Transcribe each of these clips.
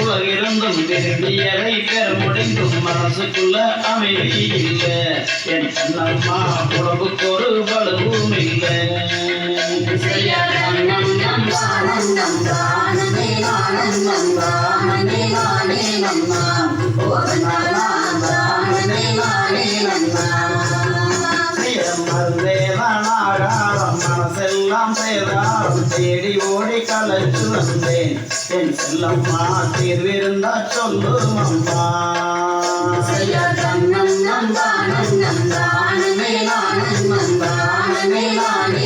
உலகிருந்தும் திரும்பியதை பெற முடிந்தும் மனசுக்குள்ள அமைதி இல்லை என் கண்ணம்மா உடம்புக்கு ஒரு தேடி ஓடி கலைச்சு வந்தேன் என் செல்லம்மா தீர்விருந்தா சொல்லு அம்மா நந்தான நந்தான மேலான நந்தான மேலான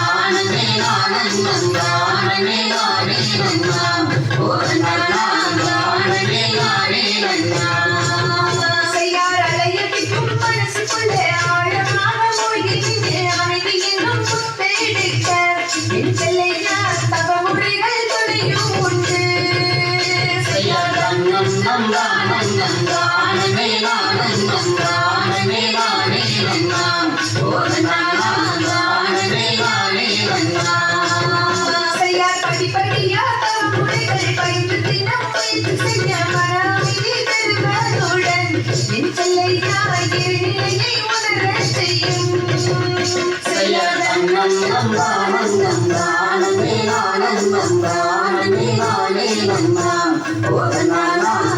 ஆனந்தமே ஆனந்தம் ஒரு நல்லா ஆனந்தம் ஆனந்தம் ஆனந்தம் ஆனந்தம் ஆனந்தம் ஆனந்தம்